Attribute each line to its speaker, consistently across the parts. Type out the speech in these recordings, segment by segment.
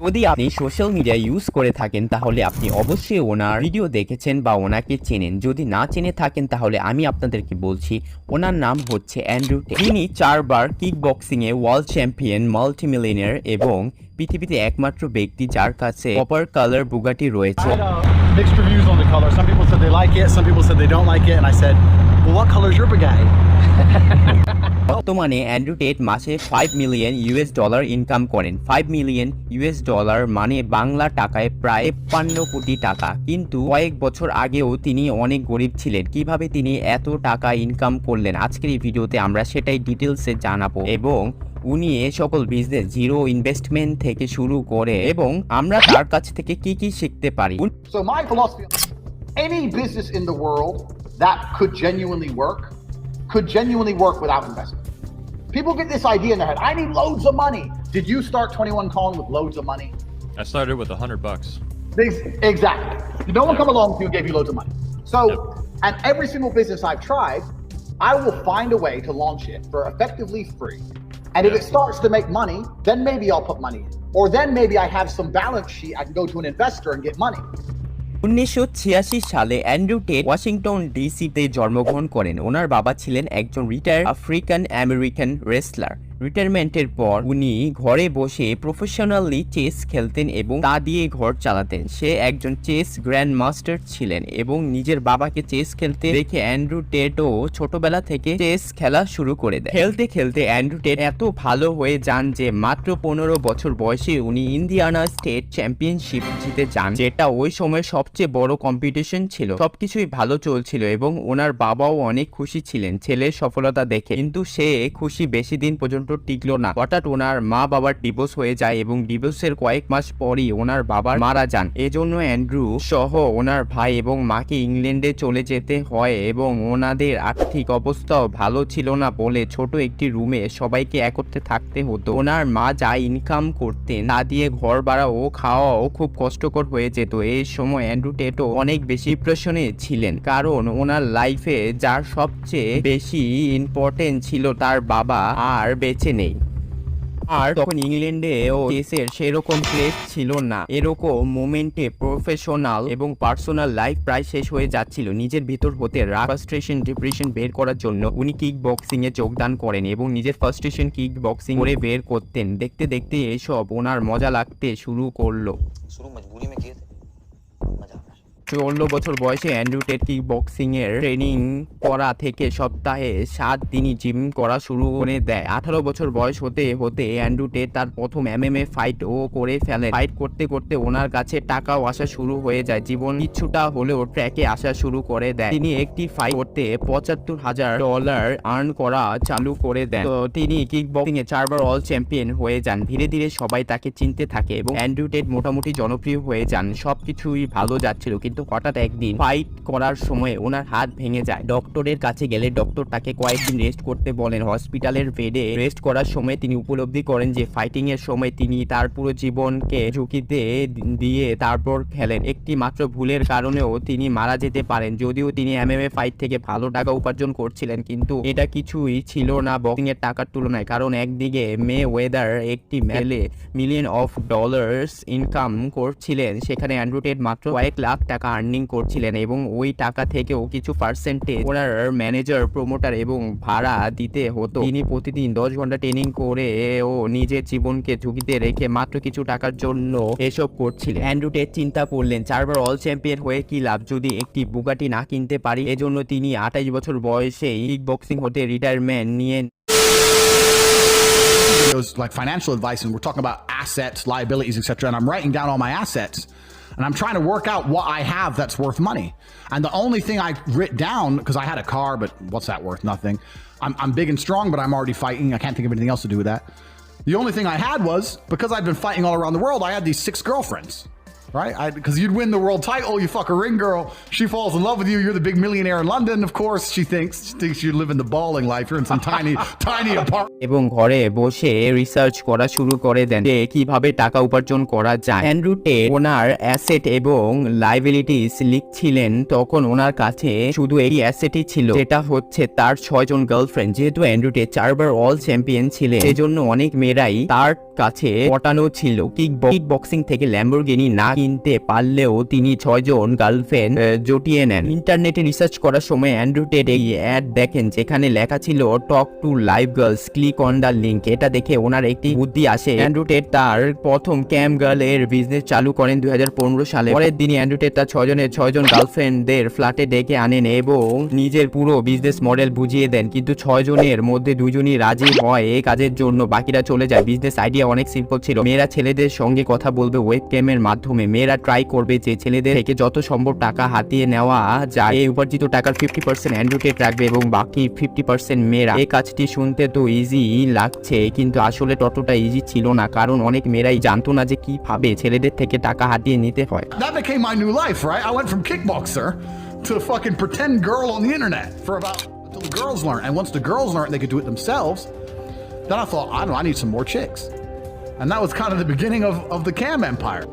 Speaker 1: যদি আপনি social media use করে থাকেন তাহলে আপনি অবশ্যই ওনার ভিডিও দেখেছেন বা ওনাকে চেনেন যদি না চেনে থাকেন তাহলে আমি আপনাদেরকে বলছি ওনার নাম হচ্ছে অ্যান্ড্রু। তিনি চারবার কিক বক্সিংয়ে ওয়ার্ল্ড চ্যাম্পিয়ন মাল্টিমিলিয়নার এবং পৃথিবীতে একমাত্র ব্যক্তি যার কাছে কপার কালার বুগাটি রয়েছে
Speaker 2: uh, mixed reviews on the color. Some people said they like it, some people said they don't like it, and I said, "Well, what color is your Bugatti?"
Speaker 1: বর্তমানে Andrew Tate মাসে five million US dollar income করেন। Five million US dollar মানে বাংলা টাকায় প্রায় পান্ন কোটি টাকা। কিন্তু কয়েক বছর আগেও তিনি অনেক গরিব ছিলেন। কীভাবে তিনি এত টাকা ইনকাম করলেন? আজকের এই ভিডিওতে আমরা সেটাই ডিটেলসে জানাব। এবং উনি এ সকল বিজনেস জিরো ইনভেস্টমেন্ট থেকে শুরু করে এবং আমরা তার কাছ থেকে কি কি শিখতে পারি।
Speaker 3: Any business in the world that could genuinely work, could genuinely work without investment. People get this idea in their head, I need loads of money. Did you start 21 Calling with loads of money?
Speaker 4: I started with a hundred bucks.
Speaker 3: Exactly. Did no one come along to you and gave you loads of money? So, and every single business I've tried, I will find a way to launch it for effectively free. And if it starts to make money, then maybe I'll put money in. Or then maybe I have some balance sheet, I can go to an investor and get money.
Speaker 1: উনিশশো ছিয়াশি সালে Andrew TET Washington ডিসিতে জন্মগ্রহণ করেন। ওনার বাবা ছিলেন একজন retire African American wrestler রিটায়ারমেন্টের পর উনি ঘরে বসে প্রফেশনালি চেস খেলতেন এবং তা দিয়ে ঘর চালাতেন। সে একজন চেস গ্র্যান্ড মাস্টার ছিলেন এবং নিজের বাবাকে চেস খেলতে দেখে অ্যান্ড্রু টেটও ছোটবেলা থেকে চেস খেলা শুরু করে দেয়। খেলতে খেলতে অ্যান্ড্রু টেট এত ভালো হয়ে যান যে মাত্র পনেরো বছর বয়সে উনি ইন্ডিয়ানা স্টেট চ্যাম্পিয়নশিপ জিতে যান, যেটা ওই সময় সবচেয়ে বড় কম্পিটিশন ছিল। সবকিছুই ভালো চলছিল এবং ওনার বাবাও অনেক খুশি ছিলেন। ছেলের সফলতা দেখে। কিন্তু সে খুশি বেশি দিন পর্যন্ত টিকলো না। হঠাৎ ওনার মা বাবার ডিভোর্স হয়ে যায় এবং ডিভোর্সের কয়েক মাস পরই ওনার বাবার মারা যান। এজন্য অ্যান্ড্রু সহ ওনার ভাই এবং মাকে ইংল্যান্ডে চলে যেতে হয় এবং ওনাদের আর্থিক অবস্থাও ভালো ছিল না বলে ছোট একটি রুমে সবাইকে একত্রে থাকতে হতো। ওনার মা যা ইনকাম করতেন তা দিয়ে ঘর ভাড়া ও খাওয়াও খুব কষ্টকর হয়ে যেত। এই সময় অ্যান্ড্রু টেটো অনেক বেশি ডিপ্রেশনে ছিলেন কারণ ওনার লাইফে যার সবচেয়ে বেশি ইম্পর্টেন্ট ছিল তার বাবা আর বেঁচে বেঁচে নেই। আর তখন ইংল্যান্ডে ও কেসের সেরকম প্লেস ছিল না। এরকম মোমেন্টে প্রফেশনাল এবং পার্সোনাল লাইফ প্রায় শেষ হয়ে যাচ্ছিল। নিজের ভিতর হতে রাগ ডিপ্রেশন বের করার জন্য উনি কিক বক্সিং এ যোগদান করেন এবং নিজের ফার্স্ট্রেশন কিক বক্সিং করে বের করতেন। দেখতে দেখতে এসব ওনার মজা লাগতে শুরু করল।
Speaker 5: শুরু মজবুরি মে কিয়ে মজা।
Speaker 1: ষোলো বছর বয়সে অ্যান্ড্রু টেট কিক বক্সিং এর ট্রেনিং করা থেকে সপ্তাহে সাত দিনই জিম করা শুরু করে দেয়। আঠারো বছর বয়স হতে হতে অ্যান্ড্রু টেট তার প্রথম এমএমএ ফাইট ও করে ফেলে। ফাইট করতে করতে ওনার কাছে টাকাও আসা শুরু হয়ে যায়। জীবন কিছুটা হলেও ট্র্যাকে আসা শুরু করে দেয়। তিনি একটি ফাইট করতে পঁচাত্তর হাজার ডলার আর্ন করা চালু করে দেন। তো তিনি কিক বক্সিং এ চারবার অল চ্যাম্পিয়ন হয়ে যান। ধীরে ধীরে সবাই তাকে চিনতে থাকে এবং অ্যান্ড্রু টেট মোটামুটি জনপ্রিয় হয়ে যান। সবকিছুই ভালো যাচ্ছিল, কিন্তু হঠাৎ একদিন ফাইট করার সময় ওনার হাত ভেঙে যায়। ডক্টরের কাছে গেলে ডক্টর তাকে কয়েকদিন রেস্ট করতে বলেন। হসপিটালের বেডে রেস্ট করার সময় তিনি উপলব্ধি করেন যে ফাইটিং এর সময় তিনি তার পুরো জীবনকে ঝুঁকিতে দিয়ে তারপর খেলেন। একটি মাত্র ভুলের কারণেও তিনি মারা যেতে পারেন। যদিও তিনি এমএমএ ফাইট থেকে ভালো টাকা উপার্জন করছিলেন, কিন্তু এটা কিছুই ছিল না বক্সিং এর টাকার তুলনায়। কারণ একদিকে মে ওয়েদার একটি মেলে মিলিয়ন অফ ডলার্স ইনকাম করছিলেন, সেখানে অ্যান্ড্রু টেট মাত্র কয়েক লাখ টাকা আর্নিং করছিলেন এবং ওই টাকা থেকেও কিছু পার্সেন্টেজ ওনার ম্যানেজার প্রমোটার এবং ভাড়া দিতে হতো। তিনি প্রতিদিন দশ ঘণ্টা ট্রেনিং করে ও নিজের জীবনকে ঝুঁকিতে রেখে মাত্র কিছু টাকার জন্য এসব করছিলেন। অ্যান্ড্রু টেট চিন্তা করলেন চারবার অল চ্যাম্পিয়ন হয়ে কি লাভ? যদি একটি বুগাটি না কিনতে পারি এজন্য তিনি আঠাইশ বছর বয়সে কিক বক্সিং হতে রিটায়ারমেন্ট নিয়ে
Speaker 2: videos like financial advice and we're talking about assets, liabilities, etc. And I'm writing down all my assets. And I'm trying to work out what I have that's worth money. And the only thing I writ down because I had a car, but what's that worth? Nothing. I'm, I'm big and strong, but I'm already fighting. I can't think of anything else to do with that. The only thing I had was because I'd been fighting all around the world, I had these six girlfriends. Right? Because you'd win the world title, you fuck a ring girl, she falls in love with you, you're the big millionaire in London. Of course, she thinks she thinks you live in the balling life. You're in some tiny, tiny apartment.
Speaker 1: এবং ঘরে বসে research করা শুরু করে দেন যে কীভাবে টাকা উপার্জন করা যায় অ্যান্ড্রু টেট ওনার অ্যাসেট এবং লাইবিলিটিস লিখছিলেন তখন ওনার কাছে শুধু এই অ্যাসেটই ছিল যেটা হচ্ছে তার ছয়জন গার্লফ্রেন্ড যেহেতু অ্যান্ড্রু টেট চারবার অল চ্যাম্পিয়ন ছিলেন সেজন্য অনেক মেয়েরাই তার কাছে পটানো ছিল। কিক বক্সিং থেকে ল্যাম্বরগিনি না কিনতে পারলেও তিনি ছয়জন গার্লফ্রেন্ড জটিয়ে নেন। ইন্টারনেটে রিসার্চ করার সময় অ্যান্ড্রু টেড এই অ্যাড দেখেন, যেখানে লেখা ছিল talk to live girls click on the link এটা দেখে ওনার একটি বুদ্ধি আসে। অ্যান্ড্রু টেড তার প্রথম ক্যাম গার্ল এর বিজনেস চালু করেন দু হাজার পনেরো সালে। পরের দিনই অ্যান্ড্রু টেড তার ছয়জনের ছয়জন গার্লফ্রেন্ডদের ফ্ল্যাটে ডেকে আনেন এবং নিজের পুরো বিজনেস মডেল বুঝিয়ে দেন। কিন্তু ছয়জনের মধ্যে দুজনই রাজি হয় এই কাজের জন্য। বাকিরা চলে যায়। বিজনেস আইডিয়া অনেক সিম্পল ছিল। মেয়েরা ছেলেদের সঙ্গে কথা বলবে ওয়েবক্যামের মাধ্যমে। মেয়েরা ট্রাই করবে যে ছেলেদের থেকে যত সম্ভব টাকা হাতিয়ে নেওয়া যায়। এই উপার্জিত টাকার ফিফটি পার্সেন্ট অ্যান্ড্রয়েড রাখবে এবং বাকি ফিফটি পার্সেন্ট মেয়েরা। এই কাজটি শুনতে তো ইজি লাগছে, কিন্তু আসলে ততটা ইজি ছিল না। কারণ অনেক মেয়েরাই জানতো না যে কি ভাবে ছেলেদের থেকে টাকা হাতিয়ে নিতে হয়।
Speaker 2: Girls learn and once the girls learn they could do it themselves. I thought, i don't know, i need some And that was kind of the beginning of, of the cam empire.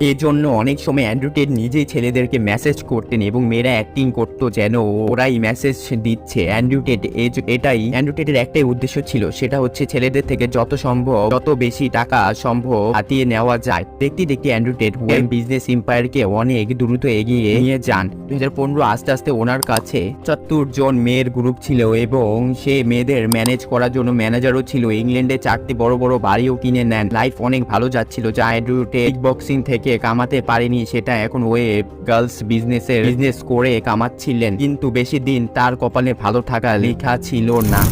Speaker 1: এজন্য অনেক সময় অ্যান্ড্রুটেড নিজেই ছেলেদেরকে message করতেন এবং মেয়েরা acting করতো যেন ওরাই মেসেজ দিচ্ছে। অ্যান্ড্রুটেড এটাই অ্যান্ড্রুটেডের একটাই উদ্দেশ্য ছিল, সেটা হচ্ছে ছেলেদের থেকে যত সম্ভব, যত বেশি টাকা সম্ভব হাতিয়ে নেওয়া যায়। দেখতে দেখতে অ্যান্ড্রুটেড ওয়েব বিজনেস এম্পায়ারকে অনেক দ্রুত এগিয়ে নিয়ে যান। দুই হাজার পনেরো আস্তে আস্তে ওনার কাছে চত্তর জন মেয়ের গ্রুপ ছিল এবং সে মেয়েদের ম্যানেজ করার জন্য ম্যানেজারও ছিল। ইংল্যান্ডে চারটি বড় বড় বাড়িও কিনে নেন। লাইফ অনেক ভালো যাচ্ছিল, যা অ্যান্ড্রুটেড বক্সিং থেকে কামাতে পারেনি, সেটা এখন ওয়েব গার্লস বিজনেসের বিজনেস করে কামাচ্ছিলেন। কিন্তু বেশি দিন তার কপালে ভালো থাকা লেখা ছিল না।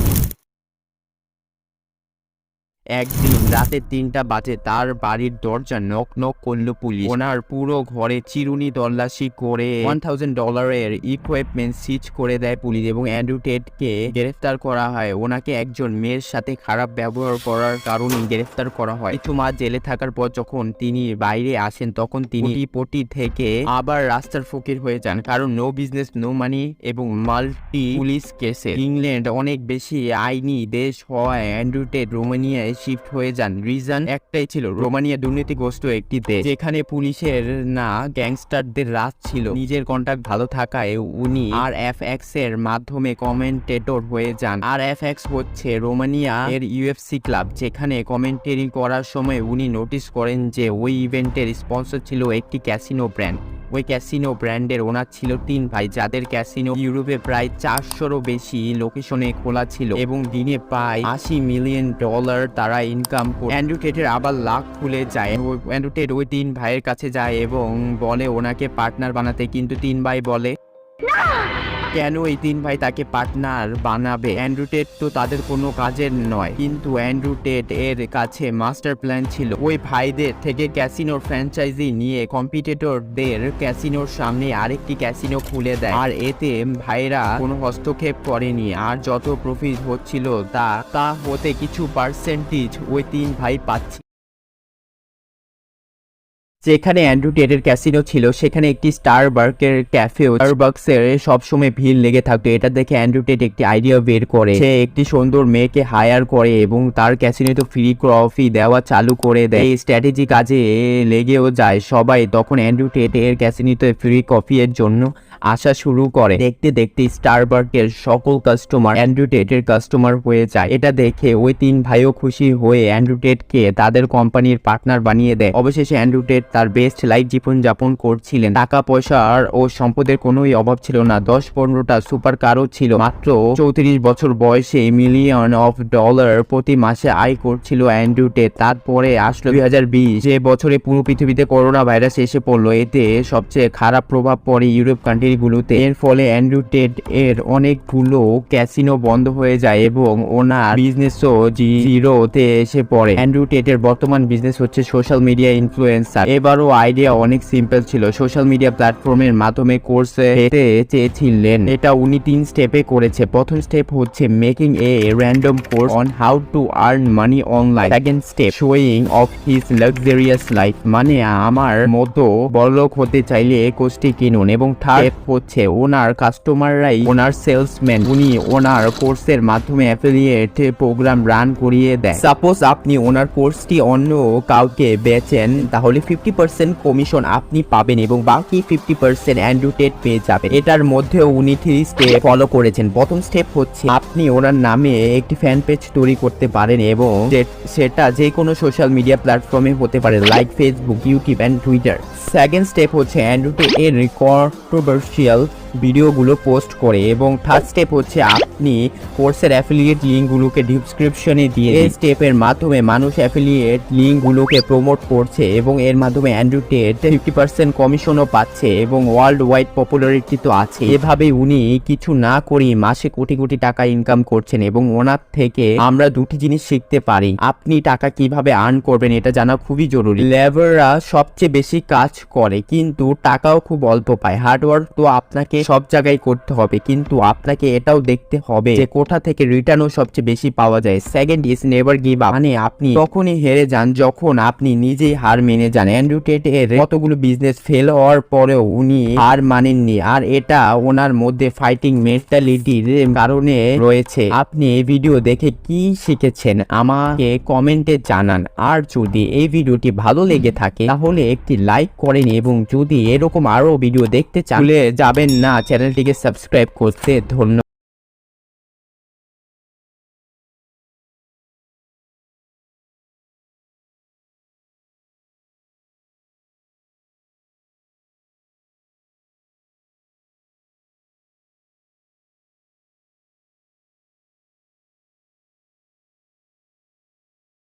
Speaker 1: একদিন রাতে তিনটা বাজে তার বাড়ির দরজা নক নক করল পুলিশ। ওনার পুরো ঘরে চিরুনি তল্লাশি করে ওয়ান থাউজেন্ড ডলারের ইকুইপমেন্ট সিজ করে দেয় পুলিশ এবং অ্যান্ড্রু গ্রেফতার করা হয়। ওনাকে একজন মেয়ের সাথে খারাপ ব্যবহার করার কারণে গ্রেফতার করা হয়। কিছু মাস জেলে থাকার পর যখন তিনি বাইরে আসেন, তখন তিনি পটি থেকে আবার রাস্তার ফকির হয়ে যান। কারণ নো বিজনেস নো মানি এবং মাল্টি পুলিশ কেসে ইংল্যান্ড অনেক বেশি আইনি দেশ হওয়ায় অ্যান্ড্রু টেড রোমানিয়ায় শিফট হয়ে যান। রিজন একটাই ছিল, রোমানিয়া দুর্নীতিগ্রস্ত একটি দেশ, যেখানে পুলিশের না গ্যাংস্টারদের রাজ ছিল। নিজের কন্টাক্ট ভালো থাকায় উনি আর এফ এক্সের মাধ্যমে কমেন্টেটর হয়ে যান। আর এফ এক্স হচ্ছে রোমানিয়া এর ইউএফসি ক্লাব যেখানে কমেন্টেরি করার সময় উনি নোটিস করেন যে ওই ইভেন্টের স্পন্সর ছিল একটি ক্যাসিনো ব্র্যান্ড ওই ক্যাসিনো ব্র্যান্ডের ওনার ছিল তিন ভাই, যাদের ক্যাসিনো ইউরোপে প্রায় চারশোরও বেশি লোকেশনে খোলা ছিল এবং দিনে প্রায় আশি মিলিয়ন ডলার তারা ইনকাম করে অ্যান্ড্রু টেটের আবার লাখ খুলে যায়। ওই- অ্যান্ড্রু টেট ওই তিন ভাইয়ের কাছে যায় এবং বলে ওনাকে পার্টনার বানাতে, কিন্তু তিন ভাই বলে কেন এই তিন ভাই তাকে পার্টনার বানাবে? অ্যান্ড্রু টেট তো তাদের কোনো কাজের নয়। কিন্তু অ্যান্ড্রু টেট এর কাছে মাস্টার প্ল্যান ছিল। ওই ভাইদের থেকে ক্যাসিনোর ফ্র্যাঞ্চাইজি নিয়ে কম্পিটিটরদের ক্যাসিনোর সামনে আরেকটি ক্যাসিনো খুলে দেয়। আর এতে ভাইরা কোনো হস্তক্ষেপ করেনি। আর যত প্রফিট হচ্ছিল তা তা হতে কিছু পার্সেন্টেজ ওই তিন ভাই পাচ্ছে। যেখানে অ্যান্ড্রু টেডের ক্যাসিনো ছিল, সেখানে একটি স্টার বার্কের ক্যাফে স্টারবাক্সের সবসময় ভিড় লেগে থাকতো। এটা দেখে অ্যান্ড্রু টেড একটি আইডিয়া বের করে। সে একটি সুন্দর মেয়েকে হায়ার করে এবং তার ক্যাসিনোতে ফ্রি কফি দেওয়া চালু করে দেয়। এই স্ট্র্যাটেজি কাজে লেগেও যায়। সবাই তখন অ্যান্ড্রু টেড এর ক্যাসিনোতে ফ্রি কফি এর জন্য আসা শুরু করে। দেখতে দেখতে স্টার স্টারবার্কের সকল কাস্টমার অ্যান্ড্রু টেটের কাস্টমার হয়ে যায়। এটা দেখে ওই তিন ভাইও খুশি হয়ে অ্যান্ড্রু টেটকে তাদের কোম্পানির পার্টনার বানিয়ে দেয়। অবশেষে অ্যান্ড্রু টেট তার বেস্ট লাইফ জীবন যাপন করছিলেন। টাকা পয়সার ও সম্পদের কোনোই অভাব ছিল না। দশ পনেরোটা সুপার কারও ছিল। মাত্র চৌত্রিশ বছর বয়সে মিলিয়ন অফ ডলার প্রতি মাসে আয় করছিল অ্যান্ড্রু টেট তারপরে আসলো দুই হাজার বিশ। যে বছরে পুরো পৃথিবীতে করোনা ভাইরাস এসে পড়ল, এতে সবচেয়ে খারাপ প্রভাব পড়ে ইউরোপ কান্ট্রিগুলোতে এর ফলে অ্যান্ড্রু টেট এর অনেকগুলো ক্যাসিনো বন্ধ হয়ে যায় এবং ওনার বিজনেসও জিরোতে এসে পড়ে। অ্যান্ড্রু টেটের বর্তমান বিজনেস হচ্ছে সোশ্যাল মিডিয়া ইনফ্লুয়েন্সার এবারও আইডিয়া অনেক সিম্পল ছিল। সোশ্যাল মিডিয়া প্ল্যাটফর্মের মাধ্যমে কোর্সে পেতে চেয়েছিলেন। এটা উনি তিন স্টেপে করেছে। প্রথম স্টেপ হচ্ছে making a random course on how to earn money online second step showing of his luxurious life মানে আমার মতো বড়লোক হতে চাইলে কোর্সটি কিনুন। এবং থার্ড হচ্ছে ওনার কাস্টমাররাই ওনার সেলসম্যান উনি ওনার কোর্সের মাধ্যমে অ্যাফিলিয়েট প্রোগ্রাম রান করিয়ে দেয় সাপোজ আপনি ওনার কোর্সটি অন্য কাউকে বেচেন, তাহলে ফিফটি ফিফটি পার্সেন্ট কমিশন আপনি পাবেন এবং বাকি ফিফটি পার্সেন্ট অ্যান্ডুটেড পেয়ে যাবেন। এটার মধ্যেও উনি থ্রি স্টেপ ফলো করেছেন। প্রথম স্টেপ হচ্ছে আপনি ওনার নামে একটি ফ্যান পেজ তৈরি করতে পারেন এবং সেটা যে কোনো সোশ্যাল মিডিয়া প্ল্যাটফর্মে হতে পারে like Facebook YouTube and Twitter second step হচ্ছে অ্যান্ড্রু টেট এর কন্ট্রোভার্সিয়াল ভিডিওগুলো পোস্ট করে এবং থার্ড স্টেপ হচ্ছে আপনি কোর্সের অ্যাফিলিয়েট লিঙ্কগুলোকে ডিসক্রিপশনে দিয়ে এই স্টেপের মাধ্যমে মানুষ অ্যাফিলিয়েট লিঙ্কগুলোকে প্রমোট করছে এবং এর মাধ্যমে অ্যান্ড্রু টেট ফিফটি পার্সেন্ট কমিশনও পাচ্ছে এবং ওয়ার্ল্ড ওয়াইড পপুলারিটি তো আছে। এভাবে উনি কিছু না করেই মাসে কোটি কোটি টাকা ইনকাম করছেন এবং ওনার থেকে আমরা দুটি জিনিস শিখতে পারি। আপনি টাকা কীভাবে আর্ন করবেন এটা জানা খুবই জরুরি। লেবাররা সবচেয়ে বেশি কাজ করে, কিন্তু টাকাও খুব অল্প পায়। হার্ডওয়ার্ক তো আপনাকে সব জায়গায় করতে হবে। কিন্তু আপনাকে এটাও দেখতে হবে যে কোথা থেকে রিটার্নও সবচেয়ে বেশি পাওয়া যায়। Second is never give up মানে আপনি তখনই হেরে যান যখন আপনি নিজেই হার মেনে যান। অ্যান্ড্রু টেট এর কতগুলো বিজনেস ফেল হওয়ার পরেও উনি হার মানেননি। আর এটা ওনার মধ্যে ফাইটিং মেন্টালিটির কারণে রয়েছে। আপনি এই ভিডিও দেখে কি শিখেছেন? আমাকে কমেন্টে জানান। আর যদি এই ভিডিওটি ভালো লেগে থাকে, তাহলে একটি লাইক করেন এবং যদি এরকম আরও ভিডিও দেখতে চান যাবেন না। চ্যানেলটিকে সাবস্ক্রাইব করতে ধন্যবাদ